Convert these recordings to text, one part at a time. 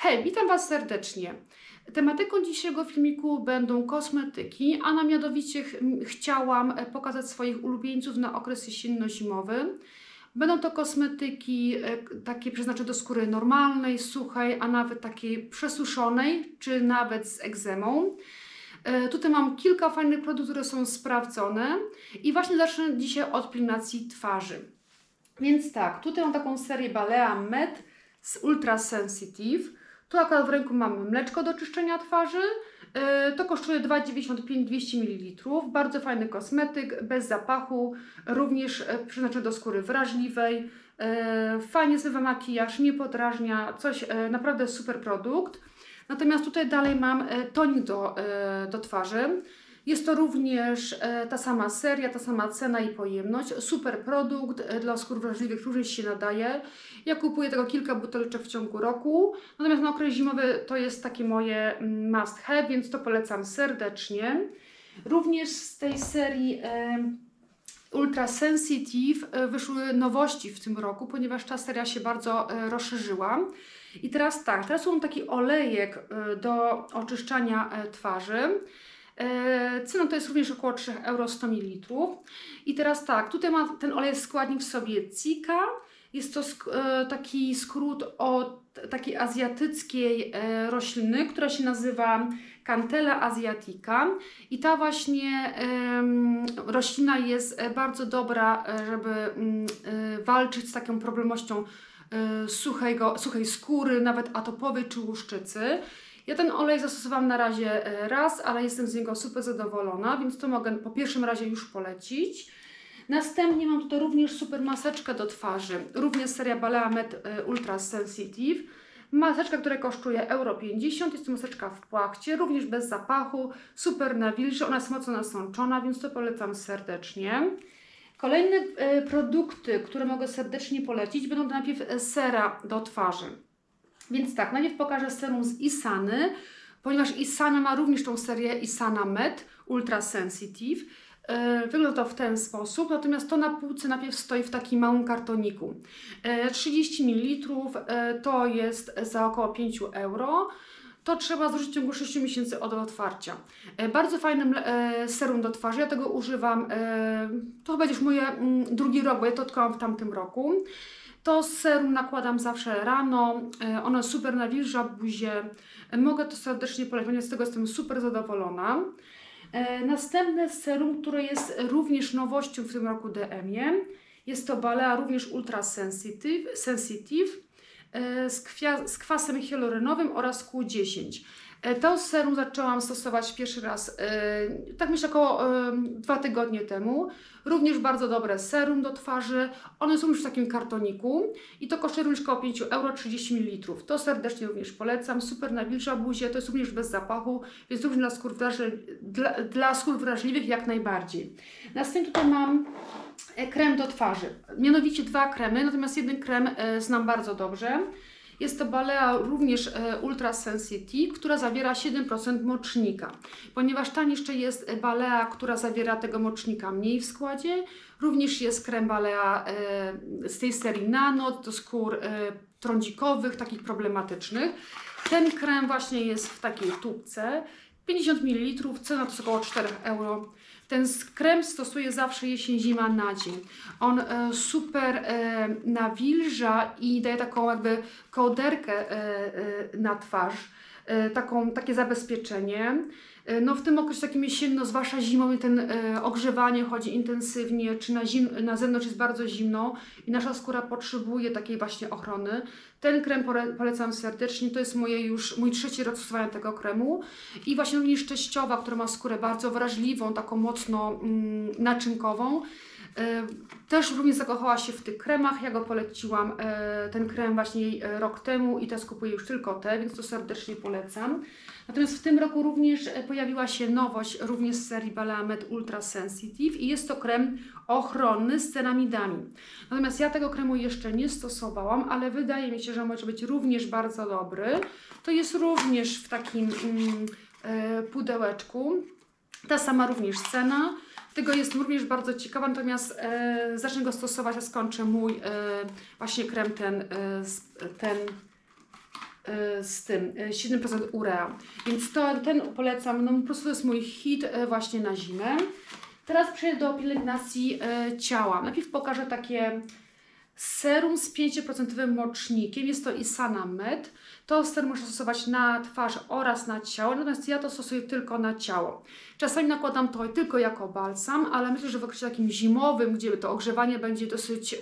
Hej, witam Was serdecznie. Tematyką dzisiejszego filmiku będą kosmetyki, a mianowicie ch chciałam e, pokazać swoich ulubieńców na okres jesienno-zimowy. Będą to kosmetyki e, takie przeznaczone do skóry normalnej, suchej, a nawet takiej przesuszonej, czy nawet z egzemą. E, Tutaj mam kilka fajnych produktów, które są sprawdzone i właśnie zacznę dzisiaj od pielęgnacji twarzy. Więc tak, tutaj mam taką serię Balea Med z Ultra Sensitive. Tu akurat w ręku mamy mleczko do czyszczenia twarzy. Yy, To kosztuje 2,95 200 ml. Bardzo fajny kosmetyk, bez zapachu, również e, przeznaczony do skóry wrażliwej. Yy, Fajnie zmywa makijaż, nie podrażnia, coś e, naprawdę super produkt. Natomiast tutaj dalej mam e, tonik do, e, do twarzy. Jest to również e, ta sama seria, ta sama cena i pojemność. Super produkt e, dla skór wrażliwych, również się nadaje. Ja kupuję tego kilka buteleczek w ciągu roku. Natomiast na okres zimowy to jest takie moje mm, must have, więc to polecam serdecznie. Również z tej serii e, Ultra Sensitive wyszły nowości w tym roku, ponieważ ta seria się bardzo rozszerzyła. I teraz tak, teraz mam taki olejek do oczyszczania twarzy. E, Cena to jest również około 3 euro 100 ml. I teraz tak, tutaj ma ten olej składnik w sobie cika. Jest to sk- e, taki skrót od takiej azjatyckiej e, rośliny, która się nazywa Cantella asiatica. I ta właśnie roślina jest bardzo dobra, żeby mm, walczyć z taką problemowością e, suchego, suchej skóry, nawet atopowej czy łuszczycy. Ja ten olej zastosowałam na razie e, raz, ale jestem z niego super zadowolona, więc to mogę po pierwszym razie już polecić. Następnie mam tutaj również super maseczkę do twarzy, również seria Balea Med e, Ultra Sensitive. Maseczka, która kosztuje euro 50, jest to maseczka w płachcie, również bez zapachu, super nawilży, ona jest mocno nasączona, więc to polecam serdecznie. Kolejne e, produkty, które mogę serdecznie polecić, będą najpierw e, sera do twarzy. Więc tak, najpierw pokażę serum z Isany, ponieważ Isana ma również tą serię Isana Med Ultra Sensitive. E, Wygląda to w ten sposób, natomiast to na półce najpierw stoi w takim małym kartoniku. E, 30 ml e, to jest za około 5 euro. To trzeba zużyć w ciągu 6 miesięcy od otwarcia. E, Bardzo fajny mle- e, serum do twarzy, ja tego używam, e, to chyba już moje mm, drugi rok, bo ja to odkryłam w tamtym roku. To serum nakładam zawsze rano, e, ono super nawilża buzię. E, Mogę to serdecznie polecić, z tego jestem super zadowolona. E, Następne serum, które jest również nowością w tym roku DM-ie, jest to Balea również Ultra Sensitive, sensitive z, z kwasem hialuronowym oraz Q10. E, To serum zaczęłam stosować pierwszy raz, e, tak myślę, około e, dwa tygodnie temu. Również bardzo dobre serum do twarzy. One są już w takim kartoniku i to kosztuje również około 5 euro 30 ml. To serdecznie również polecam. Super nawilża buzię, to jest również bez zapachu, więc również dla skór, wrażli- dla, dla skór wrażliwych jak najbardziej. Następnie tutaj mam krem do twarzy. Mianowicie dwa kremy, natomiast jeden krem znam bardzo dobrze. Jest to Balea również e, Ultra Sensitive, która zawiera 7% mocznika. Ponieważ ta jeszcze jest e, Balea, która zawiera tego mocznika mniej w składzie. Również jest krem Balea e, z tej serii Nano do skór trądzikowych, takich problematycznych. Ten krem właśnie jest w takiej tubce. 50 ml, cena to jest około 4 euro. Ten krem stosuję zawsze jesień, zima na dzień. On e, super e, nawilża i daje taką jakby kołderkę e, e, na twarz, taką, takie zabezpieczenie. E, No w tym okresie takim jesienno, zwłaszcza zimą, ten e, ogrzewanie chodzi intensywnie, czy na, zim, na zewnątrz jest bardzo zimno i nasza skóra potrzebuje takiej właśnie ochrony. Ten krem polecam serdecznie, to jest moje już mój trzeci rok stosowania tego kremu. I właśnie również teściowa, która ma skórę bardzo wrażliwą, taką mocno mm, naczynkową. E, Też również zakochała się w tych kremach. Ja go poleciłam, e, ten krem właśnie e, rok temu i teraz kupuję już tylko te, więc to serdecznie polecam. Natomiast w tym roku również pojawiła się nowość, również z serii Balea Med Ultra Sensitive i jest to krem ochronny z ceramidami. Natomiast ja tego kremu jeszcze nie stosowałam, ale wydaje mi się, że może być również bardzo dobry. To jest również w takim mm, pudełeczku. Ta sama również cena. Tego jest również bardzo ciekawa, natomiast e, zacznę go stosować, a skończę mój e, właśnie krem ten, e, z- ten e, z tym, e, 7% urea. Więc to, ten polecam, no po prostu to jest mój hit e, właśnie na zimę. Teraz przejdę do pielęgnacji e, ciała. Najpierw pokażę takie serum z 5% mocznikiem. Jest to Isana Med. To serum można stosować na twarz oraz na ciało, natomiast ja to stosuję tylko na ciało. Czasami nakładam to tylko jako balsam, ale myślę, że w okresie takim zimowym, gdzie to ogrzewanie będzie dosyć e,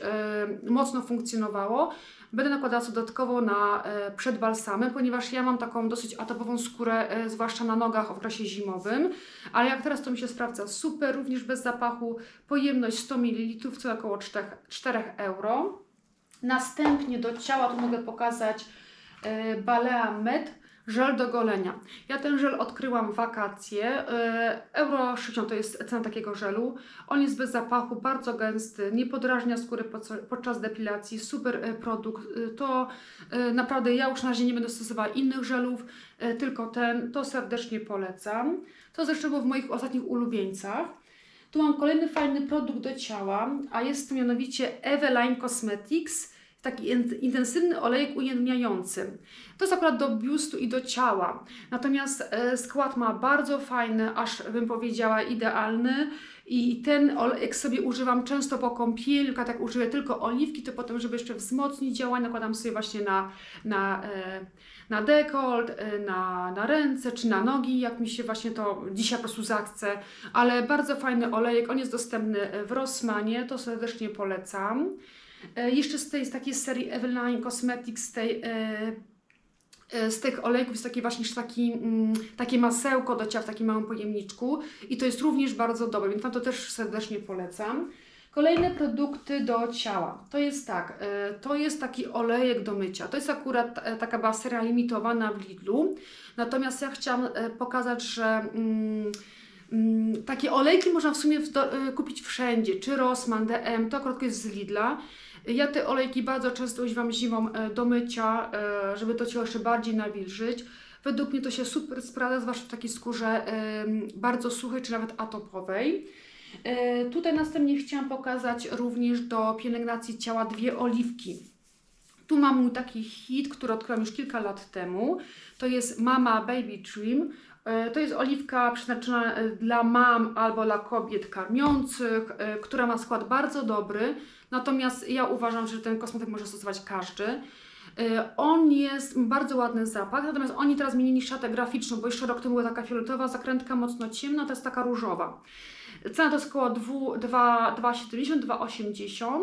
mocno funkcjonowało, będę nakładała dodatkowo na e, przed balsamem, ponieważ ja mam taką dosyć atopową skórę, e, zwłaszcza na nogach w okresie zimowym, ale jak teraz to mi się sprawdza super, również bez zapachu, pojemność 100 ml, co około 4, 4 euro. Następnie do ciała tu mogę pokazać e, Balea Med żel do golenia. Ja ten żel odkryłam wakacje. E, Euro 60 to jest cena takiego żelu. On jest bez zapachu, bardzo gęsty, nie podrażnia skóry podczas depilacji. Super e, produkt. E, To naprawdę ja już na razie nie będę stosowała innych żelów, tylko ten. To serdecznie polecam. To zresztą było w moich ostatnich ulubieńcach. Tu mam kolejny fajny produkt do ciała, a jest to mianowicie Eveline Cosmetics, taki in- intensywny olejek ujędrniający. To jest akurat do biustu i do ciała. Natomiast e, skład ma bardzo fajny, aż bym powiedziała idealny. I ten olejek sobie używam często po kąpieli, jak użyję tylko oliwki, to potem, żeby jeszcze wzmocnić działanie, nakładam sobie właśnie na, na, e, na dekolt, e, na, na ręce czy na nogi, jak mi się właśnie to dzisiaj po prostu zachce. Ale bardzo fajny olejek, on jest dostępny w Rossmanie, to serdecznie polecam. E, Jeszcze z tej z takiej serii Eveline Cosmetics, z tej e, e, z tych olejków jest taki właśnie taki, mm, takie masełko do ciała w takim małym pojemniczku i to jest również bardzo dobre, więc Wam to też serdecznie polecam. Kolejne produkty do ciała. To jest tak, to jest taki olejek do mycia. To jest akurat taka była seria limitowana w Lidlu. Natomiast ja chciałam pokazać, że mm, mm, takie olejki można w sumie kupić wszędzie, czy Rossmann, DM, to akurat jest z Lidla. Ja te olejki bardzo często używam zimą e, do mycia, e, żeby to ciało jeszcze bardziej nawilżyć. Według mnie to się super sprawdza, zwłaszcza w takiej skórze bardzo suchej czy nawet atopowej. E, Tutaj następnie chciałam pokazać również do pielęgnacji ciała dwie oliwki. Tu mam mój taki hit, który odkryłam już kilka lat temu. To jest Mama Baby Trim. E, To jest oliwka przeznaczona e, dla mam albo dla kobiet karmiących, e, która ma skład bardzo dobry. Natomiast ja uważam, że ten kosmetyk może stosować każdy. On jest, bardzo ładny zapach, natomiast oni teraz zmienili szatę graficzną, bo jeszcze rok temu była taka fioletowa zakrętka, mocno ciemna, to jest taka różowa. Cena to jest około 2,70-2,80,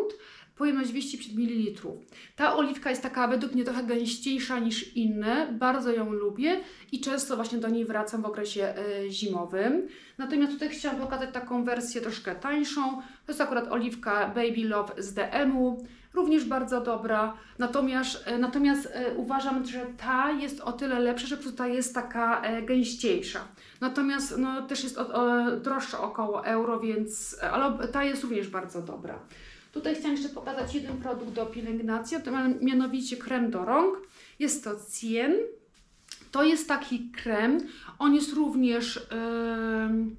pojemność 250 ml. Ta oliwka jest taka według mnie trochę gęściejsza niż inne, bardzo ją lubię i często właśnie do niej wracam w okresie e, zimowym. Natomiast tutaj chciałam pokazać taką wersję troszkę tańszą. To jest akurat oliwka Baby Love z DM-u, również bardzo dobra. Natomiast, e, natomiast e, uważam, że ta jest o tyle lepsza, że ta jest taka gęściejsza. Natomiast no, też jest o, o, droższa około euro, więc ale ta jest również bardzo dobra. Tutaj chciałam jeszcze pokazać jeden produkt do pielęgnacji, to mian- mianowicie krem do rąk. Jest to Cien. To jest taki krem. On jest również. em,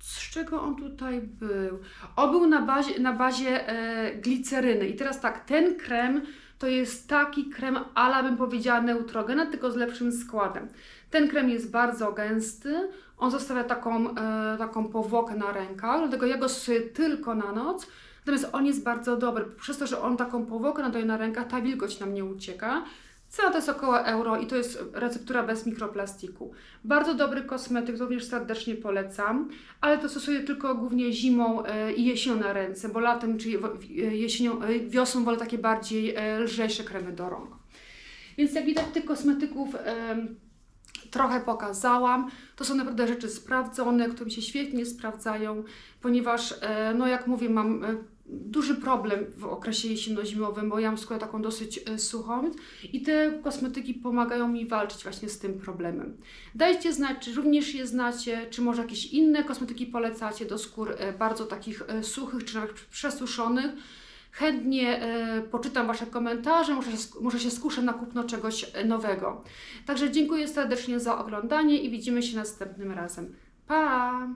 z czego on tutaj był? On był na bazie, na bazie e, gliceryny. I teraz tak, ten krem to jest taki krem, ala bym powiedziała neutrogena, tylko z lepszym składem. Ten krem jest bardzo gęsty, on zostawia taką, e, taką powłokę na rękach, dlatego ja go tylko na noc. Natomiast on jest bardzo dobry. Przez to, że on taką powłokę nadaje na rękach, ta wilgoć nam nie ucieka. Cena to jest około euro i to jest receptura bez mikroplastiku. Bardzo dobry kosmetyk, również serdecznie polecam, ale to stosuję tylko głównie zimą e, i jesienią na ręce, bo latem czy w- jesienią, e, wiosną wolę takie bardziej e, lżejsze kremy do rąk. Więc jak widać tych kosmetyków trochę pokazałam. To są naprawdę rzeczy sprawdzone, które mi się świetnie sprawdzają, ponieważ, e, no jak mówię, mam e, duży problem w okresie jesienno-zimowym, bo ja mam skórę taką dosyć e, suchą i te kosmetyki pomagają mi walczyć właśnie z tym problemem. Dajcie znać, czy również je znacie, czy może jakieś inne kosmetyki polecacie do skór bardzo takich suchych, czy nawet przesuszonych. Chętnie e, poczytam Wasze komentarze, może się, może się skuszę na kupno czegoś nowego. Także dziękuję serdecznie za oglądanie i widzimy się następnym razem. Pa!